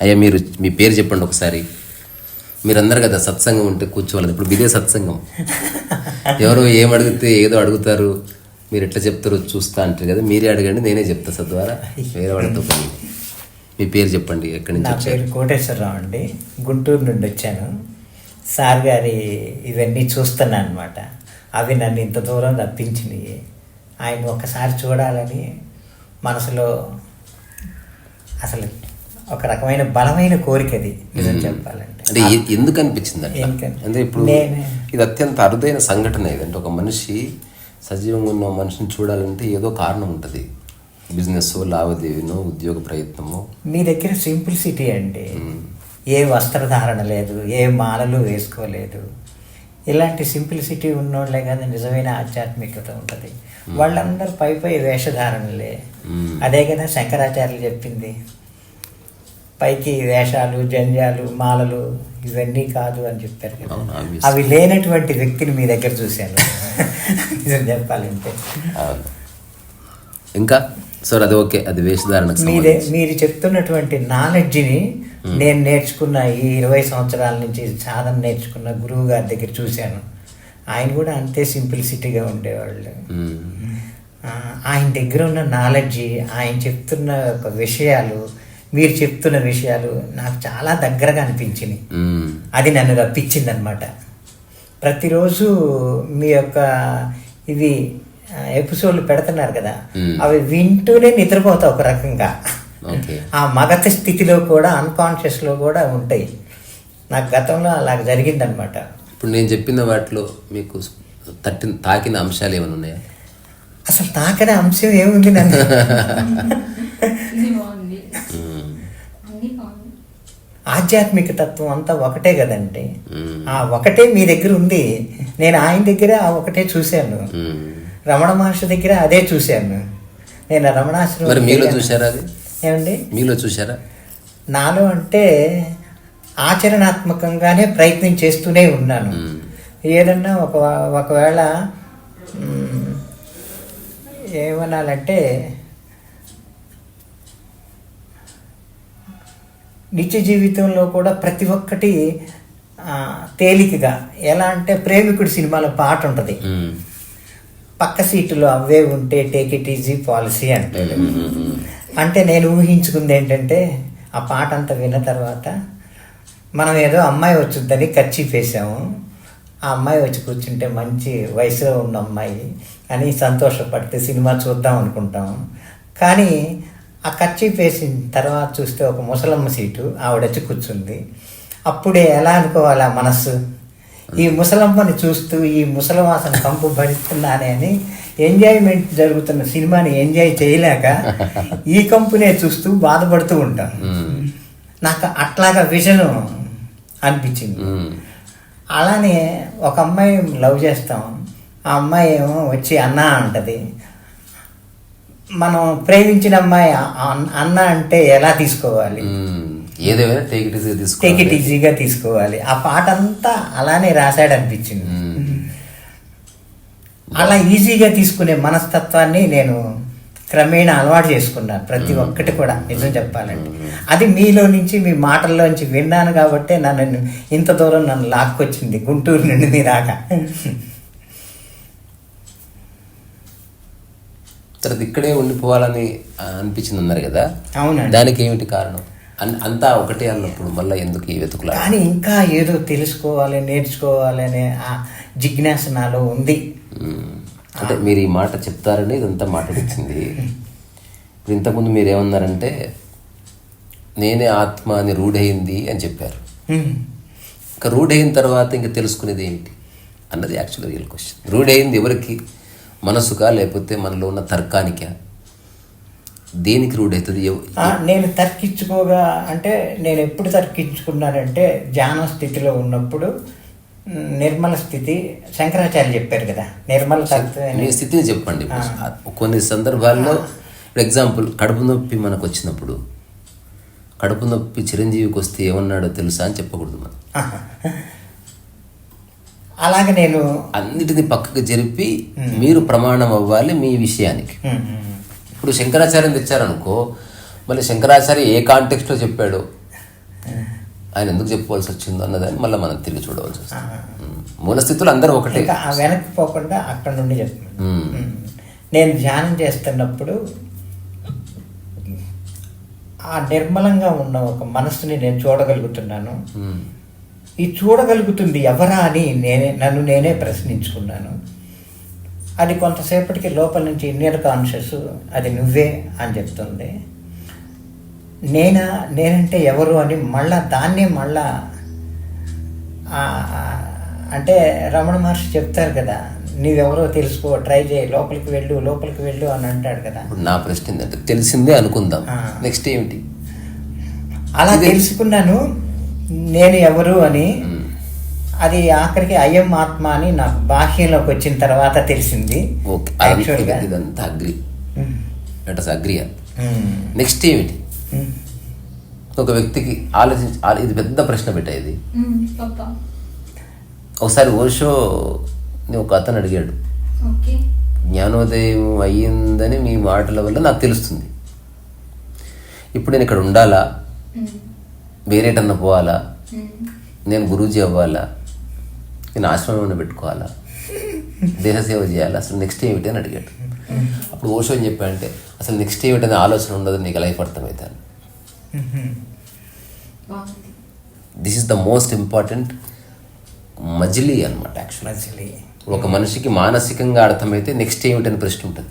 అయ్యా మీరు మీ పేరు చెప్పండి ఒకసారి. మీరు అన్నారు కదా సత్సంగం ఉంటే కూర్చోవాలి. ఇప్పుడు ఇదే సత్సంగం. ఎవరు ఏం అడిగితే ఏదో అడుగుతారు. మీరు ఎట్లా చెప్తారో చూస్తా అంటారు కదా. మీరే అడగండి నేనే చెప్తా సద్వారా వేరే వాళ్ళతో పని. మీ పేరు చెప్పండి ఎక్కడి నుంచి పేరు కోటేశ్వరరావు అండి. గుంటూరు నుండి వచ్చాను. సార్ గారి ఇవన్నీ చూస్తున్నాను అనమాట అవి నన్ను ఇంత దూరం రప్పించినాయి. ఆయన ఒకసారి చూడాలని మనసులో అసలు ఒక రకమైన బలమైన కోరిక అది నిజం చెప్పాలంటే. అంటే ఎందుకు అనిపించింది? అంటే ఇప్పుడు ఇది అత్యంత అరుదైన సంఘటన ఇది. అంటే ఒక మనిషి సజీవంగా ఉన్న మనిషిని చూడాలంటే ఏదో కారణం ఉంటుంది. బిజినెస్ లావాదేవీనో ఉద్యోగ ప్రయత్నమో. మీ దగ్గర సింప్లిసిటీ అండి ఏ వస్త్రధారణ లేదు ఏ మాలలు వేసుకోలేదు. ఇలాంటి సింప్లిసిటీ ఉన్నోళ్ళే కదా నిజమైన ఆధ్యాత్మికత ఉంటుంది. వాళ్ళందరూ పై పై వేషధారణలే. అదే కదా శంకరాచార్యులు చెప్పింది. పైకి వేషాలు జంజాలు మాలలు ఇవన్నీ కాదు అని చెప్పారు కదా. అవి లేనటువంటి వ్యక్తిని మీ దగ్గర చూశాను. నిజం చెప్పాలంటే. ఇంకా? సార్ అది ఓకే. అది వేషధారణకు మీరే మీరు చెప్తున్నటువంటి నాలెడ్జ్ని నేను నేర్చుకున్న ఈ ఇరవై సంవత్సరాల నుంచి సాధన నేర్చుకున్న గురువు గారి దగ్గర చూశాను. ఆయన కూడా అంతే సింప్లిసిటీగా ఉండేవాళ్ళు. ఆయన దగ్గర ఉన్న నాలెడ్జ్ ఆయన చెప్తున్న ఒక విషయాలు మీరు చెప్తున్న విషయాలు నాకు చాలా దగ్గరగా అనిపించినాయి. మ్మ్. అది నన్ను రప్పించింది అనమాట ప్రతిరోజు మీ యొక్క ఇవి ఆ, ఎపిసోడ్లు పెడుతున్నారు కదా. అవి వింటూనే నిద్రపోతావు ఒక రకంగా. ఆ మగత స్థితిలో కూడా అన్కాన్షియస్లో కూడా ఉంటాయి. నాకు గతంలో అలా జరిగిందనమాట ఇప్పుడు నేను చెప్పిన వాటిలో మీకు తట్టిన తాకిన అంశాలు ఏమైనా ఉన్నాయా? అసలు తాకనే అంశం ఏముంది నన్ను ఇది బాగుంది మ్మ్. అన్ని బాగుంది ఆధ్యాత్మిక తత్వం అంతా ఒకటే కదండి. ఆ ఒకటే మీ దగ్గర ఉంది నేను ఆయన దగ్గర ఆ ఒకటే చూశాను. రమణ మహర్షి దగ్గర అదే చూశాను నేను రమణాశ్రమం మీలో. చూశారా అది ఏమండి మీలో చూశారా నాలో అంటే ఆచరణాత్మకంగానే ప్రయత్నం చేస్తూనే ఉన్నాను. ఏదన్నా ఒక ఒకవేళ ఏమనాలంటే నిత్య జీవితంలో కూడా ప్రతి ఒక్కటి తేలికగా ఎలా అంటే ప్రేమికుడి సినిమాలో పాట ఉంటుంది. పక్క సీటులో అవే ఉంటే టేక్ ఇట్ ఈజీ పాలసీ అంటాడు. మ్మ్. అంటే నేను ఊహించుకుంది ఏంటంటే ఆ పాట అంతా విన్న తర్వాత మనం ఏదో అమ్మాయి వచ్చుద్దని ఖర్చు వేసాము ఆ అమ్మాయి వచ్చి కూర్చుంటే మంచి వయసులో ఉన్న అమ్మాయి అని సంతోషపడితే సినిమా చూద్దాం అనుకుంటాం కానీ ఆ ఖర్చు వేసిన తర్వాత చూస్తే ఒక ముసలమ్మ సీటు ఆవిడ వచ్చి కూర్చుంది. అప్పుడే ఎలా అనుకోవాలి ఆ మనస్సు? ఈ ముసలమ్మని చూస్తూ ఈ ముసలవాసన కంపు భరిస్తున్నానే అని ఎంజాయ్మెంట్ జరుగుతున్న సినిమాని ఎంజాయ్ చేయలేక ఈ కంపునే చూస్తూ బాధపడుతూ ఉంటాం. నాకు అట్లాగా విజన్ అనిపించింది. అలానే ఒక అమ్మాయి లవ్ చేస్తాం. ఆ అమ్మాయి ఏమో వచ్చి అన్న అంటది. మనం ప్రేమించిన అమ్మాయి అన్న అంటే ఎలా తీసుకోవాలి. ఏదేమైనా టేక్ ఇట్ టేక్ ఈజీగా తీసుకోవాలి. ఆ పాట అంతా అలానే రాశాడు అనిపించింది. అలా ఈజీగా తీసుకునే మనస్తత్వాన్ని నేను క్రమేణా అలవాటు చేసుకున్నాను ప్రతి ఒక్కటి కూడా నిజం చెప్పాలంటే. అది మీలో నుంచి మీ మాటల్లో నుంచి విన్నాను కాబట్టి నన్ను ఇంత దూరం నన్ను లాక్కొచ్చింది గుంటూరు నుండి మీ దాకా తర్వాత ఇక్కడే ఉండిపోవాలని అనిపించింది అన్నారు కదా? అవునండి. దానికి ఏమిటి కారణం? అన్- అంతా ఒకటే అన్నప్పుడు మళ్ళీ ఎందుకు ఈ వెతుకులా కానీ ఇంకా ఏదో తెలుసుకోవాలి నేర్చుకోవాలి అనే ఆ జిజ్ఞాస నాలో ఉంది. అంటే మీరు ఈ మాట చెప్తారని ఇదంతా మాట్లాడించింది ఇప్పుడు ఇంతకుముందు మీరు ఏమన్నారంటే నేనే ఆత్మ అని రూఢయింది అని చెప్పారు. ఇంకా రూఢయిన తర్వాత ఇంకా తెలుసుకునేది ఏంటి అన్నది యాక్చువల్ రియల్ క్వశ్చన్ రూఢయింది ఎవరికి? మనసుకా లేకపోతే మనలో ఉన్న తర్కానికా? దేనికి రూఢవుతుంది ఎవ- ఆ, నేను తర్కించుకోగా అంటే నేను ఎప్పుడు తర్కించుకున్నానంటే ధ్యాన స్థితిలో ఉన్నప్పుడు నిర్మల స్థితి శంకరాచార్య చెప్పారు కదా నిర్మల మీ స్థితిని చెప్పండి. కొన్ని సందర్భాల్లో ఇప్పుడు ఎగ్జాంపుల్ కడుపు నొప్పి మనకు వచ్చినప్పుడు కడుపు నొప్పి చిరంజీవికి వస్తే ఏమన్నాడో తెలుసా అని చెప్పకూడదు మనం. అలాగే నేను అన్నిటిని పక్కకు జరిపి మీరు ప్రమాణం అవ్వాలి మీ విషయానికి. ఇప్పుడు శంకరాచార్యం తెచ్చారనుకో మళ్ళీ శంకరాచార్య ఏ కాంటెక్స్ట్లో చెప్పాడో? ఆయన ఎందుకు చెప్పుకోవాల్సి వచ్చిందో అన్నదాన్ని మళ్ళీ మనం తిరిగి చూడవలసి వస్తుంది. ఉమ్. మూల స్థితులు అందరూ ఒకటే. వెనక్కి పోకుండా అక్కడ నుండి చెప్తున్నాను. నేను ధ్యానం చేస్తున్నప్పుడు ఆ నిర్మలంగా ఉన్న ఒక మనసుని నేను చూడగలుగుతున్నాను. ఈ చూడగలుగుతుంది ఎవరా అని నేనే నన్ను నేనే ప్రశ్నించుకున్నాను. అది కొంతసేపటికి లోపల నుంచి ఇన్నర్ కాన్షియస్ అది నువ్వే అని చెప్తుంది. నేనా నేనంటే ఎవరు అని మళ్ళా దాన్నే మళ్ళా అంటే రమణ మహర్షి చెప్తారు కదా నీవెవరో తెలుసుకో ట్రై చేయి లోపలికి వెళ్ళు లోపలికి వెళ్ళు అని అంటాడు కదా. నా ప్రశ్న ఏంటంటే తెలిసిందే అనుకుందాం. నెక్స్ట్ ఏమిటి? అలా తెలుసుకున్నాను నేను ఎవరు అని అది ఆఖరికి అయం ఆత్మ అని నాకు బాహ్యంలోకి వచ్చిన తర్వాత తెలిసింది. ఇదంతా అగ్రి. లెట్ అస్ అగ్రియా. మ్మ్. నెక్స్ట్ ఏమిటి. ఒక వ్యక్తికి ఆలోచించి ఆలో- ఇది పెద్ద ప్రశ్న పెట్టా ఇది. ఒకసారి ఓషో ఒక అతను అడిగాడు. ఓకే. జ్ఞానోదయం అయ్యిందని మీ మాటల వల్ల నాకు తెలుస్తుంది. ఇప్పుడు నేను ఇక్కడ ఉండాలా. వేరేటన్నా పోవాలా. నేను గురూజీ అవ్వాలా? నేను ఆశ్రమం ఏమైనా పెట్టుకోవాలా? దేహసేవ చేయాలా? అసలు నెక్స్ట్ ఏమిటి అని అడిగాడు. అప్పుడు ఓషో అని చెప్పాడంటే అసలు నెక్స్ట్ ఏమిటి అనే ఆలోచన ఉండదు నీకు life అర్థమవుతాను this is the most important మజిలీ అనమాట యాక్చువల్ మజిలీ. ఒక మనిషికి మానసికంగా అర్థమైతే నెక్స్ట్ ఏమిటని ప్రశ్న ఉంటుంది.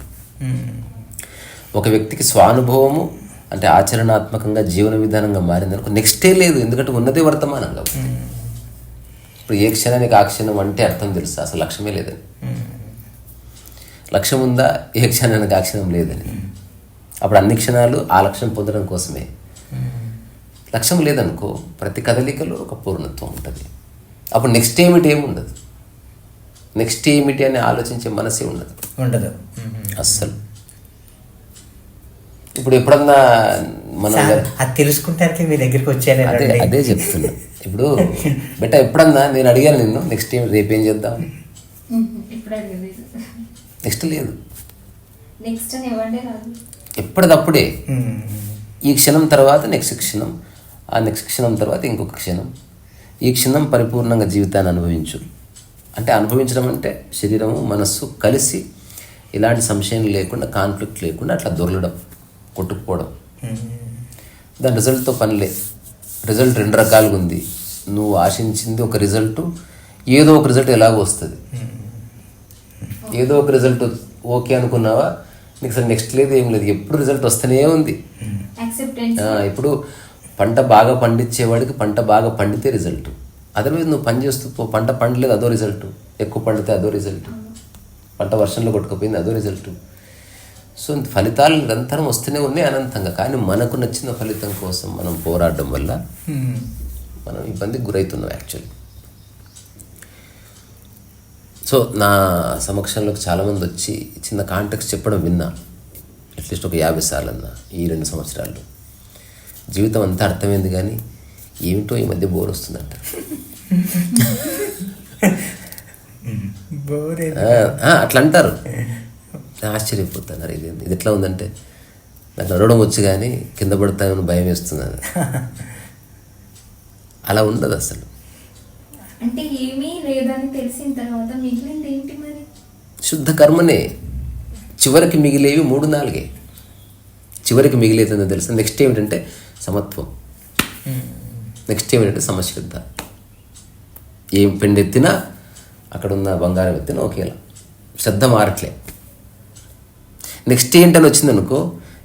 ఒక వ్యక్తికి స్వానుభవము అంటే ఆచరణాత్మకంగా జీవన విధానంగా మారిందనుకో నెక్స్టే లేదు. ఎందుకంటే ఉన్నదే వర్తమానం కాబట్టి ఇప్పుడు ఏ క్షణానికి ఆ క్షణం అంటే అర్థం తెలుసు. అసలు లక్ష్యమే లేదని. లక్ష్యం ఉందా? ఏ క్షణానికి ఆ క్షణం లేదని. అప్పుడు అన్ని క్షణాలు ఆ లక్ష్యం పొందడం కోసమే. లక్ష్యం లేదనుకో ప్రతి కదలికలో ఒక పూర్ణత్వం ఉంటుంది. అప్పుడు నెక్స్ట్ ఏమిటి ఏమి ఉండదు నెక్స్ట్ ఏమిటి అని ఆలోచించే మనసే ఉండదు. ఉండదు. అస్సలు. ఇప్పుడు ఎప్పుడన్నా మనం అది తెలుసుకుంటానికి మీ దగ్గరికి వచ్చాను అదే అదే చెప్తున్నా. ఇప్పుడు బెట్ట ఎప్పుడన్నా నేను అడిగాను నిన్ను నెక్స్ట్ ఏం రేపేం చేద్దాం? నెక్స్ట్ లేదు. Next hmm. ఈ క్షణం తర్వాత నెక్స్ట్ క్షణం ఆ నెక్స్ట్ క్షణం తర్వాత ఇంకొక క్షణం. ఈ క్షణం పరిపూర్ణంగా జీవితాన్ని అనుభవించు. అంటే అనుభవించడం అంటే శరీరము మనస్సు కలిసి ఇలాంటి సంశయం లేకుండా కాన్ఫ్లిక్ట్ లేకుండా అట్లా దొరలడం. కొట్టుకుపోవడం. దాని రిజల్ట్తో పనిలే. రిజల్ట్ రెండు రకాలుగా ఉంది నువ్వు ఆశించింది ఒక రిజల్ట్ ఏదో ఒక రిజల్ట్ ఎలాగో వస్తుంది. ఏదో ఒక రిజల్ట్ ఓకే అనుకున్నావా? నీకు అసలు నెక్స్ట్ లేదు ఏం లేదు. ఎప్పుడు రిజల్ట్ వస్తూనే ఉంది. ఇప్పుడు పంట బాగా పండించేవాడికి పంట బాగా పండితే రిజల్ట్. అదర్వైజ్ నువ్వు పని చేస్తూ పో, పంట పండలేదు అదో రిజల్ట్. ఎక్కువ పండితే అదో రిజల్ట్. పంట వర్షంలో కొట్టుకుపోయింది అదో రిజల్ట్. సో ఫలితాలు నిరంతరం వస్తూనే ఉన్నాయి అనంతంగా. కానీ మనకు నచ్చిన ఫలితం కోసం మనం పోరాడడం వల్ల. మనం ఇబ్బందికి గురవుతున్నాం యాక్చువల్లీ. సో నా సమక్షంలోకి చాలామంది వచ్చి చిన్న కాంటెక్స్ట్ చెప్పడం విన్నా. అట్లీస్ట్ ఒక యాభై సార్లు అన్న ఈ రెండు సంవత్సరాలు జీవితం అంతా అర్థమైంది కానీ ఏమిటో ఈ మధ్య బోర్ వస్తుందంట. అట్లా అంటారు నేను ఆశ్చర్యపోతున్నారు ఇది ఇది ఎట్లా ఉందంటే నాకు నడవడం వచ్చు కానీ కింద పడతానని భయం వేస్తున్నాను. అలా ఉండదు అసలు. అంటే ఏమీ లేదని తెలిసిన తర్వాత మిగిలింది ఏంటి మరి? శుద్ధ కర్మనే. చివరికి మిగిలేవి మూడు నాలుగే. చివరికి మిగిలేదని తెలుసు. నెక్స్ట్ ఏమిటంటే సమత్వం. నెక్స్ట్ ఏమిటంటే సమశ్రద్ధ ఏం పెండెత్తినా అక్కడ ఉన్న బంగారం ఎత్తినా ఒకేలా. శ్రద్ధ మారట్లే. నెక్స్ట్ ఏంటని వచ్చింది అనుకో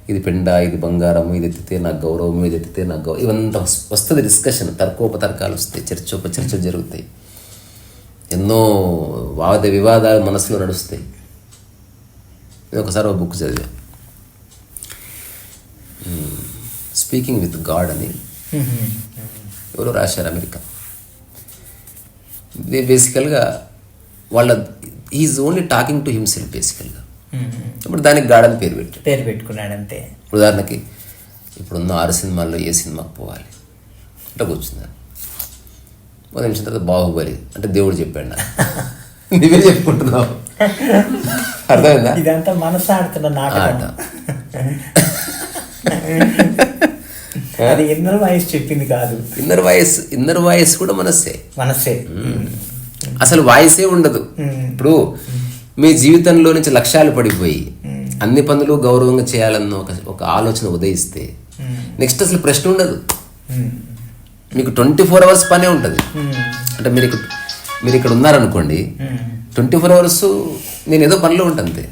ఇది పెండ ఇది బంగారం ఇది ఎత్తితే నాకు గౌరవం ఇది ఎత్తితే నాకు గౌరవం ఇవంతా వస్తుంది డిస్కషన్ తర్కోపతర్కాలు వస్తాయి చర్చోపచర్చలు జరుగుతాయి. ఎన్నో వాద వివాదాలు మనసులో నడుస్తాయి. నేను ఒకసారి ఒక బుక్ చదివా స్పీకింగ్ విత్ గాడ్ అని ఎవరో రాశారు అమెరికా. బేసికల్గా వాళ్ళ is only talking to himself బేసికల్గా ఇప్పుడు దానికి గాడ్ అని పేరు పెట్టాడు పేరు పెట్టుకున్నాడు అంతే ఉదాహరణకి ఇప్పుడున్న ఆరు సినిమాల్లో ఏ సినిమాకి పోవాలి? అంటే కూర్చున్నాను. ఒక నిమిషం తర్వాత బాహుబలి అంటే దేవుడు చెప్పాడు నాకు. నువ్వే చెప్పుకుంటున్నావు. అర్థమైందా? ఇదంతా మనసు ఆడుతున్న ఆట. నాటకం అది ఇన్నర్ వాయిస్ చెప్పింది కాదు. ఇన్నర్ వాయిస్ ఇన్నర్ వాయిస్ కూడా మనస్సే. మనసే అసలు వాయిసే ఉండదు. ఇప్పుడు మీ జీవితంలో నుంచి లక్ష్యాలు పడిపోయి అన్ని పనులు గౌరవంగా చేయాలన్న ఒక ఒక ఆలోచన ఉదయిస్తే నెక్స్ట్ అసలు ప్రశ్న ఉండదు. మీకు ట్వంటీ ఫోర్ అవర్స్ పనే ఉంటుంది. అంటే మీరు ఇక్కడ మీరు ఇక్కడ ఉన్నారనుకోండి. ట్వంటీ ఫోర్ అవర్స్ నేను ఏదో పనిలో ఉంటాను అంతే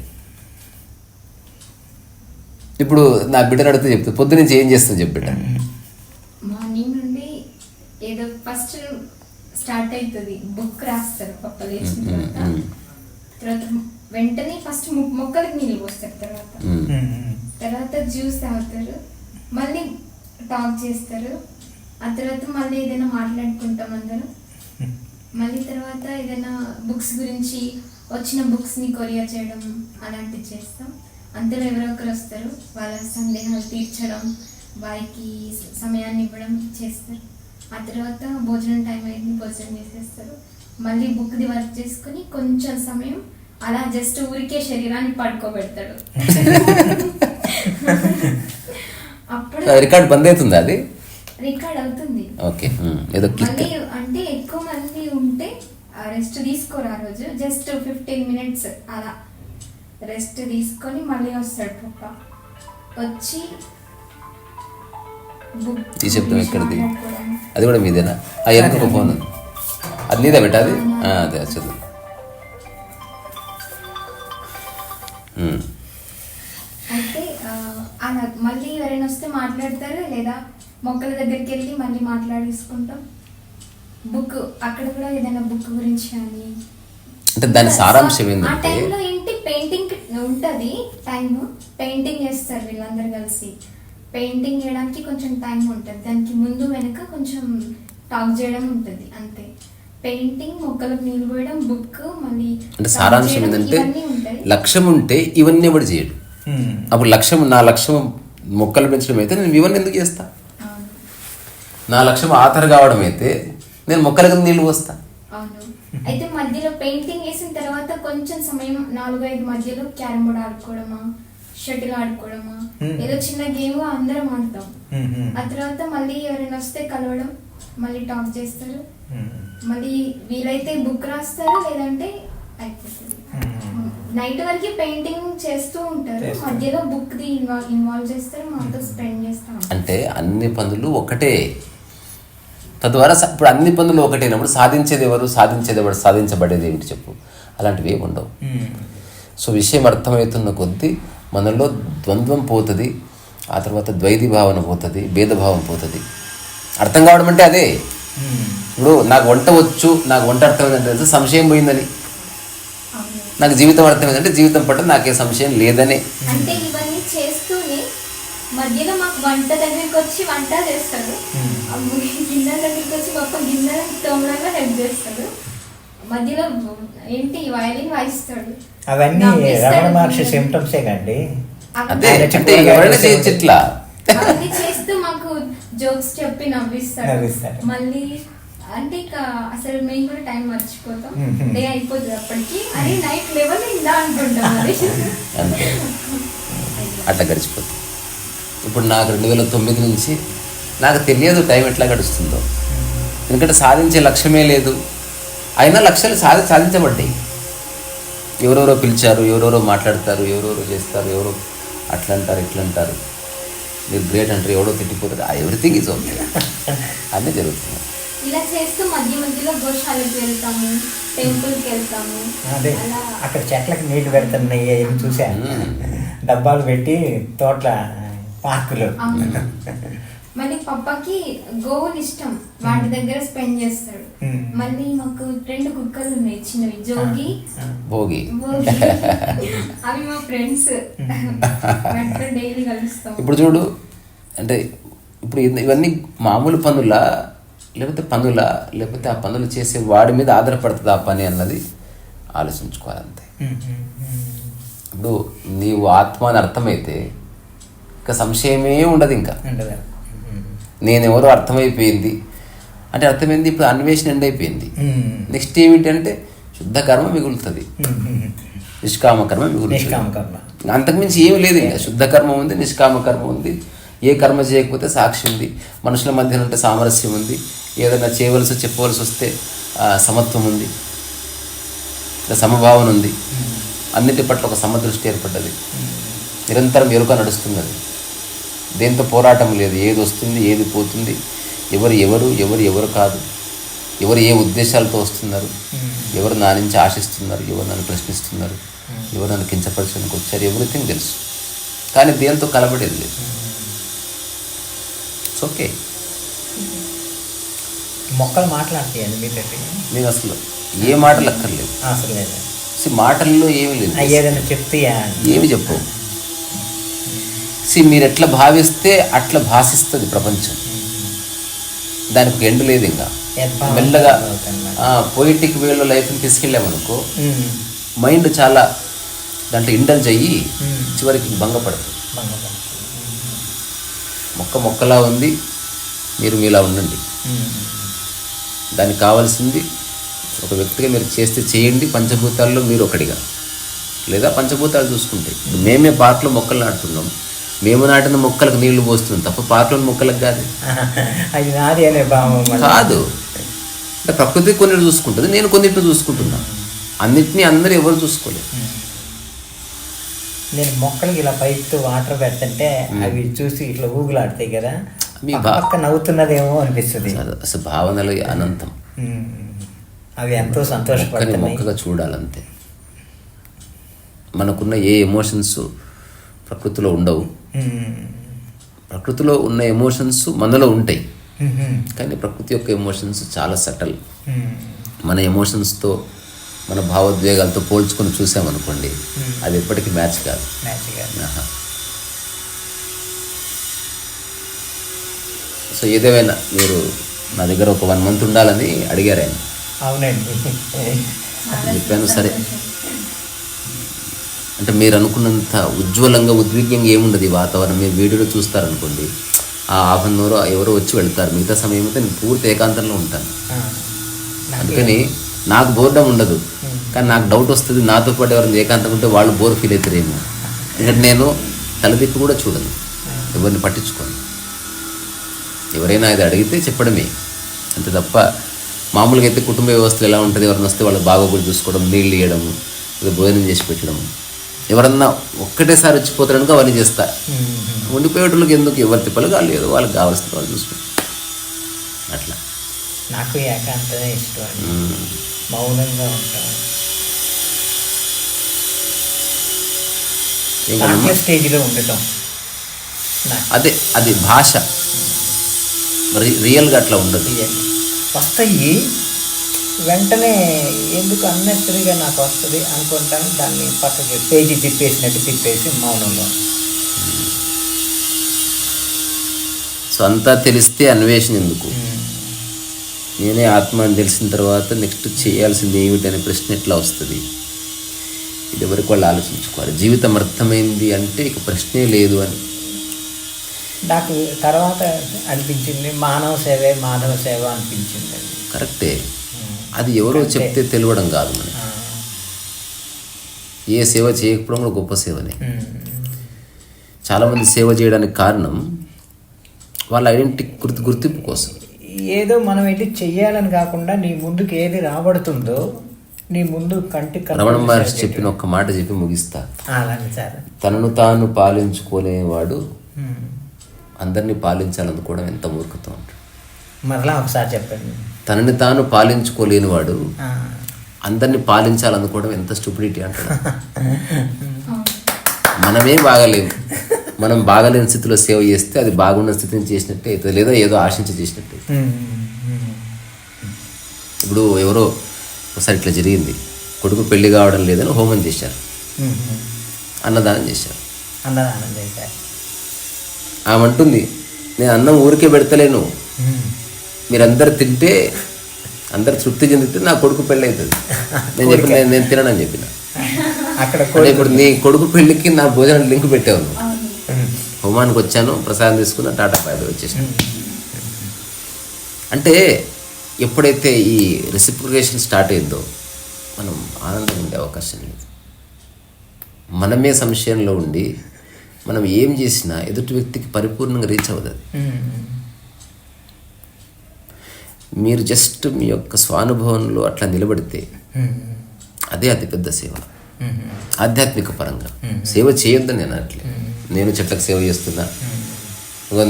ఇప్పుడు నా బిడ్డను అడిగితే చెప్తా పొద్దు నుంచి ఏం చేస్తాను చెప్పు బిడ్డ మార్నింగ్ నుండి ఏదో ఫస్ట్ స్టార్ట్ అవుతుంది బుక్ రాస్తారు పప్ప లేచిన తర్వాత వెంటనే ఫస్ట్ మొక్కలకు నీళ్ళు పోస్తారు తర్వాత. తర్వాత జ్యూస్ తాగుతారు. మళ్ళీ టాక్ చేస్తారు. ఆ తర్వాత మళ్ళీ ఏదైనా మాట్లాడుకుంటాం అందరం. మళ్ళీ తర్వాత ఏదైనా బుక్స్ గురించి వచ్చిన బుక్స్ని కొరియర్ చేయడం అలాంటివి చేస్తాం. అందరూ ఎవరో ఒకరు వస్తారు. వాళ్ళ సందేహాలు తీర్చడం వారికి సమయాన్ని ఇవ్వడం చేస్తారు. ఆ తర్వాత భోజనం టైం అయింది భోజనం చేసేస్తారు. మళ్ళీ బుక్ది వర్క్ చేసుకుని కొంచెం సమయం అలా జస్ట్ ఊరికే శరీరాన్ని పడుకోబెడతాడు. అప్పుడు రికార్డ్ బంద్ అవుతుంది అది? రికార్డ్ అవుతుంది. Okay hmm. ఏదో మళ్ళీ అంటే ఎక్కువ మంది ఉంటే రెస్ట్ తీసుకోరు ఆ రోజు. జస్ట్ ఫిఫ్టీన్ మినిట్స్ అలా రెస్ట్ తీసుకొని మళ్ళీ వస్తాడు పప్ప వచ్చి ఈ శబ్దం ఎక్కడిది. అది కూడా మీదేనా? ఆ ఫోన్ ఉంది. అది నీదే బెట్ట అది? ఆ, అదే చదువు. అయితే ఆ, మళ్ళీ ఎవరైనా వస్తే మాట్లాడతారు? లేదా మొక్కల దగ్గరికి వెళ్ళి మళ్ళీ మాట్లాడేసుకుంటాం? బుక్ అక్కడ కూడా ఏదైనా బుక్ గురించి కానీ? అంటే దాని సారాంశం ఆ ఏంటంటే టైంలో ఏంటి? పెయింటింగ్ ఉంటది టైం పెయింటింగ్ చేస్తారు వీళ్ళందరూ కలిసి. పెయింటింగ్ చేయడానికి కొంచెం టైం ఉంటుంది. దానికి ముందు వెనక కొంచెం టాక్ చేయడం ఉంటుంది అంతే. పెయింటింగ్ మొక్కలకు నీళ్ళు పోయడం బుక్ మళ్ళీ అంటే సారాంశం ఏంటంటే లక్ష్యం ఉంటే ఇవన్నీ ఎవడు చేయడు ఉమ్. అప్పుడు లక్ష్యం నా లక్ష్యం మొక్కలు పెంచడం అయితే నేను ఇవన్నీ ఎందుకు చేస్తా నా లక్ష్యం ఆధార్ కావడం అయితే నేను మొక్కలకు నీళ్ళు పోస్తా అయితే మధ్యలో పెయింటింగ్ వేసిన తర్వాత కొంచెం సమయం నాలుగు ఐదు మధ్యలో క్యారమ్ బోర్డ్ ఆడుకోవడమా షటిల్ ఆడుకోవడమా Hmm. ఏదో చిన్న గేమ్ అందరం ఆడతాం. ఉమ్. ఆ తర్వాత మళ్ళీ ఎవరైనా వస్తే కలవడం మళ్ళీ టాక్ చేస్తారు. మళ్ళీ వీలైతే బుక్ రాస్తారు లేదంటే అయిపోతుంది. నైట్ వరకు పెయింటింగ్ చేస్తూ ఉంటారు. మధ్యలో బుక్ ది ఇన్వాల్వ్ ఇన్వాల్వ్ చేస్తారు. మాతో స్పెండ్ చేస్తాం అంటే అన్ని పనులు ఒకటే. తద్వారా ఇప్పుడు అన్ని పనులు ఒకటేనప్పుడు సాధించేది ఎవరు? సాధించేది ఎవరు? సాధించబడేది ఏమిటి చెప్పు. అలాంటివి ఏమి ఉండవు. సో విషయం అర్థమవుతున్న కొద్దీ మనలో ద్వంద్వం పోతుంది. ఆ తర్వాత ద్వైతి భావన పోతుంది. భేదభావం పోతుంది. అర్థం కావడం అంటే అదే. ఇప్పుడు నాకు వంట వచ్చు నాకు వంట అర్థమైందంటే తెలుసు సంశయం పోయిందని. నాకు జీవితం అర్థమైందంటే జీవితం పట్ల నాకే సంశయం లేదనే. అంటే ఇవన్నీ చేస్తూనే మధ్యలో మాకు వంట దగ్గరికి వచ్చి వంట చేస్తాడు. ఆ గిన్నెల దగ్గరికి వచ్చి గొప్ప గిన్నెల తోమడంలో హెల్ప్ చేస్తాడు. మధ్యలో ఏంటి వయలిన్ వాయిస్తాడు. అవన్నీ రమణ మహర్షి పిల్లల్ని. సిమ్టమ్సే కండి. అదే అంటే ఎవరైనా చేయొచ్చు ఇట్లా. జోక్స్ చెప్పి నవ్విస్తాడు. మళ్ళీ అంటే ఇక అసలు మేము కూడా టైం మర్చిపోతాం. డే అయిపోతుంది అప్పటికి. అరే నైట్ లెవెల్ అనుకుంటాం అది అంతే. అట్లా గడిచిపోతుంది. ఇప్పుడు నాకు రెండు వేల తొమ్మిది నుంచి నాకు తెలియదు టైం ఎట్లా గడుస్తుందో. ఎందుకంటే సాధించే లక్ష్యమే లేదు. అయినా లక్ష్యాలు సాధి సాధించబడ్డాయి. ఎవరెవరో పిలిచారు ఎవరెవరో మాట్లాడతారు ఎవరెవరో చేస్తారు ఎవరో అట్లా అంటారు ఇట్లా అంటారు మీరు గ్రేట్ అంటారు ఎవడో తిట్టిపోతారు ఎవ్రీథింగ్ ఈజ్ ఓకే. అన్నీ జరుగుతున్నాయి ఇలా చేస్తూ మధ్య మధ్యలో గోశాలకు వెళ్తాము టెంపుల్కి వెళ్తాము. అదే. అక్కడ చెట్లకి నీళ్ళు పెడుతున్నాయి చూశాను మ్మ్. డబ్బాలు పెట్టి తోటల పార్కులు. మళ్ళీ పప్పకి గోవులు ఇష్టం. వాటి దగ్గర స్పెండ్ చేస్తాడు. మ్మ్. మళ్ళీ మాకు రెండు కుక్కలు ఉన్నాయి చిన్నవి జోగి భోగి. భోగి. అవి మా ఫ్రెండ్స్. వాటితో డైలీ కలుస్తాం. ఇప్పుడు చూడు అంటే ఇప్పుడు ఇవన్నీ మామూలు పనులా లేకపోతే పనులా లేకపోతే ఆ పనులు చేసే వాడి మీద ఆధారపడుతుంది ఆ పని అన్నది ఆలోచించుకోవాలంతే. ఇప్పుడు నీవు ఆత్మ అని అర్థమైతే ఇంకా సంశయమే ఉండదు ఇంకా. నేనెవరో అర్థమైపోయింది. అంటే అర్థమైంది ఇప్పుడు అన్వేషణ ఎండ్ అయిపోయింది. నెక్స్ట్ ఏమిటంటే శుద్ధ కర్మ మిగులుతుంది. నిష్కామ కర్మ మిగులుతుంది. అంతకుమించి ఏమి లేదు. ఇంకా శుద్ధ కర్మ ఉంది నిష్కామ కర్మ ఉంది. ఏ కర్మ చేయకపోతే సాక్షి ఉంది. మనుషుల మధ్యన ఉంటే సామరస్యం ఉంది. ఏదైనా చేయవలసి చెప్పవలసి వస్తే సమత్వం ఉంది. సమభావన ఉంది. అన్నిటి పట్ల ఒక సమదృష్టి ఏర్పడ్డది. నిరంతరం ఎరుక నడుస్తున్నది. దేంతో పోరాటం లేదు. ఏది వస్తుంది ఏది పోతుంది ఎవరు ఎవరు ఎవరు ఎవరు కాదు. ఎవరు ఏ ఉద్దేశాలతో వస్తున్నారు ఎవరు నా నుంచి ఆశిస్తున్నారు ఎవరు నన్ను ప్రశ్నిస్తున్నారు ఎవరు నన్ను కించపరచడానికి వచ్చారు ఎవ్రీథింగ్ తెలుసు. కానీ దేంతో కలబడేది లేదు. ఇట్స్ ఓకే మొక్కలు మాట్లాడతాయండి మీతో నేను అసలు ఏ మాటలు అక్కర్లేదు. అసలు లేదు. మాటల్లో ఏమీ లేదు. ఏదైనా చెప్తాయా? ఏమి చెప్పవు. సి మీరు ఎట్లా భావిస్తే అట్లా భాషిస్తుంది ప్రపంచం దానికి ఎండ్ లేదు ఇంకా మెల్లగా. పోయిటిక్ వేలో లైఫ్ని తీసుకెళ్ళామనుకో. మైండ్ చాలా దాంట్లో ఇండల్జ్ అయ్యి. చివరికి భంగపడుతుంది. మొక్క మొక్కలా ఉంది మీరు మీలా ఉండండి. దానికి కావాల్సింది ఒక వ్యక్తిగా మీరు చేస్తే చేయండి పంచభూతాల్లో మీరు ఒకటిగా లేదా పంచభూతాలు ఇప్పుడు మేమే పార్క్లో మొక్కలు నాటుతున్నాం మేము నాటిన మొక్కలకు నీళ్ళు పోస్తున్నాం తప్ప పార్క్లోని మొక్కలకు కాదు. అది నాది అనే. కాదు. అంటే ప్రకృతి కొన్ని చూసుకుంటుంది నేను కొన్నిటిని చూసుకుంటున్నా. అన్నిటినీ అందరూ ఎవరు చూసుకోలేదు నేను మొక్కలకి ఇలా పైపుతో వాటర్ పెడుతుంటే అవి చూసి ఇట్లా ఊగులాడతాయి కదా. మీ పక్క నవ్వుతున్నదేమో అనిపిస్తుంది. అసలు- భావనలు అనంతం. అవి ఎంతో సంతోషపడుతున్నాయి మొక్కగా చూడాలంతే. మనకున్న ఏ ఎమోషన్స్ ప్రకృతిలో ఉండవు. ప్రకృతిలో ఉన్న ఎమోషన్స్ మనలో ఉంటాయి. కానీ ప్రకృతి యొక్క ఎమోషన్స్ చాలా సటల్. మన ఎమోషన్స్తో మన భావోద్వేగాలతో పోల్చుకొని చూసామనుకోండి అది ఎప్పటికీ మ్యాచ్ కాదు. సో ఏదేమైనా మీరు నా దగ్గర ఒక వన్ మంత్ ఉండాలని అడిగారు ఆయన అవునండి చెప్పాను సరే. అంటే మీరు అనుకున్నంత ఉజ్వలంగా ఉద్విగ్నంగా ఏముండదు ఈ వాతావరణం. మీరు వీడియోలో చూస్తారనుకోండి ఆ హాఫ్ అన్ అవర్ ఎవరో వచ్చి వెళ్తారు. మిగతా సమయం అయితే నేను పూర్తి ఏకాంతంలో ఉంటాను. అందుకని నాకు బోర్డం ఉండదు. కానీ నాకు డౌట్ వస్తుంది. నాతో పాటు ఎవరైనా ఏకాంతం ఉంటే వాళ్ళు బోర్ ఫీల్ అవుతారేమో ఎందుకంటే నేను తలదిక్కు కూడా చూడను. ఎవరిని పట్టించుకోను. ఎవరైనా అది అడిగితే చెప్పడమే. అంతే తప్ప మామూలుగా అయితే కుటుంబ వ్యవస్థలు ఎలా ఉంటుంది? ఎవరైనా వస్తే వాళ్ళ బాగోగులు చూసుకోవడం నీళ్ళు ఇవ్వడం భోజనం చేసి పెట్టడం ఎవరన్నా ఒక్కటేసారి వచ్చిపోతారనుకో అవన్నీ చేస్తా. ఉమ్. ఉండిపోయేటోళ్ళకి ఎందుకు? ఎవరి తిప్పలు కాదు ఏదో వాళ్ళకి కావాల్సిన వాళ్ళు చూసుకుంటారు. అట్లా. నాకు ఏకాంతమే ఇష్టం. మౌనంగా ఉంటాం స్టేజ్లో ఉండటం. అదే అది భాష. రియల్గా అట్లా ఉండదు. వస్తాయి. వెంటనే ఎందుకు అన్నెసరిగా నాకు వస్తుంది అనుకుంటాను దాన్ని పక్కకి పేజీ తిప్పేసినట్టు తిప్పేసి మౌనంలో సో అంతా తెలిస్తే అన్వేషణ ఎందుకు? నేనే ఆత్మ అని తెలిసిన తర్వాత నెక్స్ట్ చేయాల్సింది ఏమిటి అనే ప్రశ్న ఎట్లా వస్తుంది? ఇది ఎవరికి వాళ్ళు ఆలోచించుకోవాలి. జీవితం అర్థమైంది అంటే ఇక ప్రశ్నే లేదు అని. నాకు తర్వాత అనిపించింది మానవ సేవే మాధవ సేవ అనిపించింది. కరెక్టే. అది ఎవరో చెప్తే తెలియడం కాదు మనకి. ఏ సేవ చేయకపోవడం కూడా గొప్ప సేవనే. చాలామంది సేవ చేయడానికి కారణం వాళ్ళ ఐడెంటిటీ గుర్తు గుర్తింపు కోసం. ఏదో మనం వెళ్ళి చెయ్యాలని కాకుండా నీ ముందుకు ఏది రాబడుతుందో నీ ముందు కంటి రమణ మహర్షి చెప్పిన ఒక్క మాట చెప్పి ముగిస్తా. తనను తాను పాలించుకునేవాడు ఉమ్. అందరినీ పాలించాలనుకోవడం ఎంత మూర్ఖత్వం అంటాడు మరలా ఒకసారి చెప్పండి. తనని తాను పాలించుకోలేనివాడు అందరినీ పాలించాలనుకోవడం ఎంత స్టూపిడిటీ అంటాడు. మనమే బాగలేము మనం బాగలేని స్థితిలో సేవ చేస్తే అది బాగున్న స్థితిని చేసినట్టే అవుతుంది. లేదా ఏదో ఆశించి చేసినట్టే. ఇప్పుడు ఎవరో ఒకసారి ఇట్లా జరిగింది. కొడుకు పెళ్ళి కావడం లేదని హోమం చేశారు. అన్నదానం చేశారు. అన్నదానం చేశారు. ఆమె అంటుంది నేను అన్నం ఊరికే పెడతలేను. మీరందరు తింటే అందరు తృప్తి చెందితే నా కొడుకు పెళ్ళి అవుతుంది నేను చెప్పిన నేను నేను తిననని చెప్పిన. అక్కడ ఇప్పుడు నీ కొడుకు పెళ్ళికి నా భోజనం లింక్ పెట్టావు హోమానికి వచ్చాను ప్రసాదం తీసుకున్న టాటా పాయలు వచ్చేసాను. అంటే ఎప్పుడైతే ఈ రెసిప్రికేషన్ స్టార్ట్ అయిందో మనం ఆనందం ఉండే అవకాశం లేదు. మనమే సంశయంలో ఉండి మనం ఏం చేసినా ఎదుటి వ్యక్తికి పరిపూర్ణంగా రీచ్ అవ్వదు అది. మీరు జస్ట్ మీ యొక్క స్వానుభవంలో అట్లా నిలబడితే. అదే అతిపెద్ద సేవ. ఆధ్యాత్మిక పరంగా. సేవ చేయొద్దని నేను అట్లే నేను చెట్లకు సేవ చేస్తున్నా.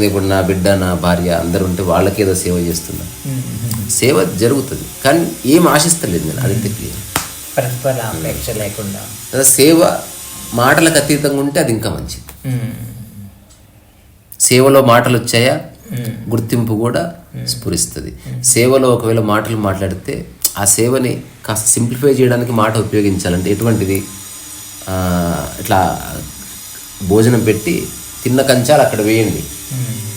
ఇప్పుడు నా బిడ్డ నా భార్య అందరూ ఉంటే వాళ్ళకి ఏదో సేవ చేస్తున్నా. సేవ జరుగుతుంది. కానీ ఏం ఆశిస్తలేదు నేను అది క్లియర్ లేకుండా. సేవ మాటలకు అతీతంగా ఉంటే అది ఇంకా మంచిది. సేవలో మాటలు వచ్చాయా? గుర్తింపు కూడా స్ఫురిస్తుంది. సేవలో ఒకవేళ మాటలు మాట్లాడితే ఆ సేవని కాస్త సింప్లిఫై చేయడానికి మాట ఉపయోగించాలంటే ఎటువంటిది? ఇట్లా భోజనం పెట్టి తిన్న కంచాలు అక్కడ వేయండి.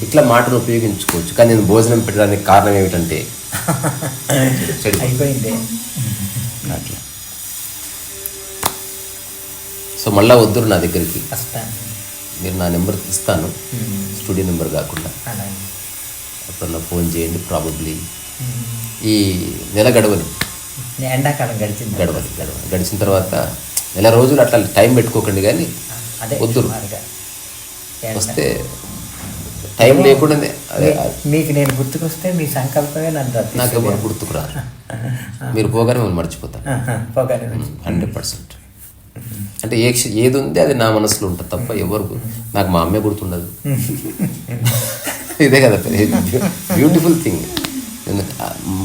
ఇట్లా మాటను ఉపయోగించుకోవచ్చు. కానీ నేను భోజనం పెట్టడానికి కారణం ఏమిటంటే అట్లా. సో మళ్ళా వద్దురు నా దగ్గరికి. మీరు నా నెంబర్ ఇస్తాను. స్టూడియో నెంబర్ కాకుండా. ఎప్పుడన్నా ఫోన్ చేయండి ప్రాబబ్లీ ఈ నెల గడవని ఎండాకాలం గడిచింది. గడవని గడవని గడిచిన తర్వాత నెల రోజులు అట్లా టైం పెట్టుకోకండి కానీ అదే. ఎండ. వస్తే టైం మీ- మీకు నేను గుర్తుకొస్తే మీ సంకల్పమే నన్ను. నాకు ఎవరు గుర్తుకురారు మీరు పోగానే మిమ్మల్ని మర్చిపోతాను. నుంచి. Hundred percent. అంటే ఏ ఏది ఉంది అది నా మనసులో ఉంటుంది తప్ప ఎవరు నాకు మా అమ్మే గుర్తుండదు. ఇదే కదా బ్యూటిఫుల్ థింగ్.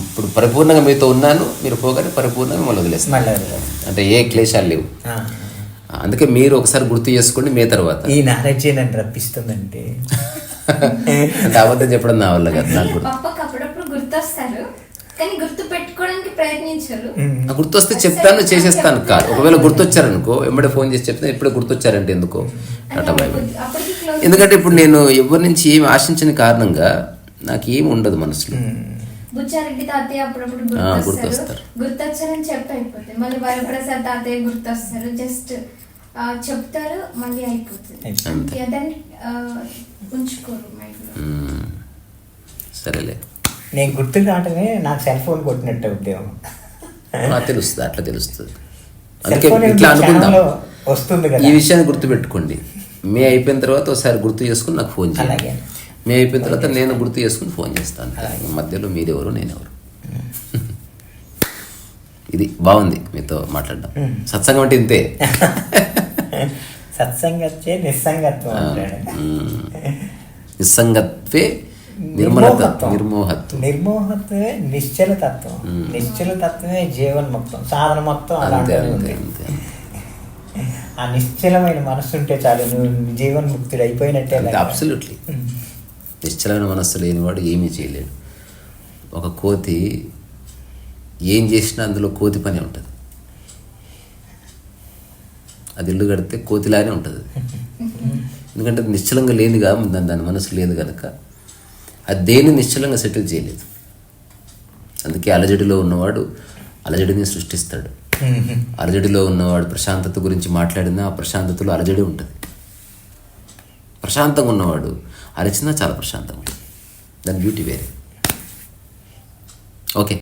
ఇప్పుడు పరిపూర్ణంగా మీతో ఉన్నాను మీరు పోగానే పరిపూర్ణంగా మిమ్మల్ని వదిలేస్తాను మళ్ళీ వదిలేస్తాను. అంటే ఏ క్లేశాలు లేవు. అందుకే మీరు ఒకసారి గుర్తు చేసుకోండి మే తర్వాత. ఈ నాలెడ్జే నన్ను రప్పిస్తుందంటే. అంటే అబద్ధం చెప్పడం నా వల్ల కాదు నాకు గుర్తొస్తారు. కానీ గుర్తు పెట్టుకోవడానికి ప్రయత్నించరు నాకు గుర్తొస్తే చెప్తాను చేసేస్తాను కాదు. ఒకవేళ గుర్తొచ్చారనుకో వెంబడే ఫోన్ చేసి చెప్తే ఇప్పుడే గుర్తొచ్చారంటే ఎందుకో? టాటా బాయ్ ఎందుకంటే ఇప్పుడు నేను ఎవరి నుంచి ఏమి ఆశించని కారణంగా నాకు ఏమి ఉండదు మనసులో. బుచ్చారెడ్డి తాతయ్య అప్పుడప్పుడు గుర్తొస్తారు. గుర్తొచ్చారని చెప్పి అయిపోతుంది మళ్ళీ వరప్రసాద్ తాతయ్య గుర్తొస్తారు. జస్ట్ చెప్తారు మళ్ళీ అయిపోతుంది. దాన్ని ఉంచుకోరు. సరేలే. నేను గుర్తు రావటమే నాకు సెల్ ఫోన్ కొట్టినట్టు ఉద్యోగం. తెలుస్తుంది అట్లా తెలుస్తుంది. అందుకే ఇట్లా అనుకుందాం. వస్తుంది ఈ విషయాన్ని గుర్తుపెట్టుకోండి. మే అయిపోయిన తర్వాత ఒకసారి గుర్తు చేసుకుని నాకు ఫోన్. చేయండి. మే అయిపోయిన తర్వాత నేను గుర్తు చేసుకుని ఫోన్ చేస్తాను. మధ్యలో మీరెవరు నేనెవరు? ఇది బాగుంది మీతో మాట్లాడడం. సత్సంగం అంటే ఇంతే. సత్సంగత్యే నిస్సంగత్వం. నిస్సంగత్వే నిర్మోహత్వం. నిర్మోహత్వం. నిర్మోహత్వమే నిశ్చల తత్వం. నిశ్చల తత్వమే జీవన్ మొత్తం సాధన మొత్తం అలాంటిది అంతే ఆ నిశ్చలమైన మనసు ఉంటే చాలు నువ్వు జీవన్ ముక్తుడు అయిపోయినట్టే. అబ్సల్యూట్లీ నిశ్చలమైన మనస్సు లేనివాడు ఏమీ చేయలేడు. ఒక కోతి ఏం చేసినా అందులో కోతి పని ఉంటుంది. అది ఇల్లు కడితే కోతిలానే ఉంటుంది. ఎందుకంటే అది నిశ్చలంగా లేదుగా దాని దాని మనసు లేదు కనుక అది దేన్ని నిశ్చలంగా సెటిల్ చేయలేదు. అందుకే అలజడిలో ఉన్నవాడు అలజడిని సృష్టిస్తాడు. అలజడిలో ఉన్నవాడు ప్రశాంతత గురించి మాట్లాడినా ఆ ప్రశాంతతలో అలజడి ఉంటుంది. ప్రశాంతంగా ఉన్నవాడు అరిచినా చాలా ప్రశాంతంగా ఉంటుంది. దాని బ్యూటీ వేరే. ఓకే.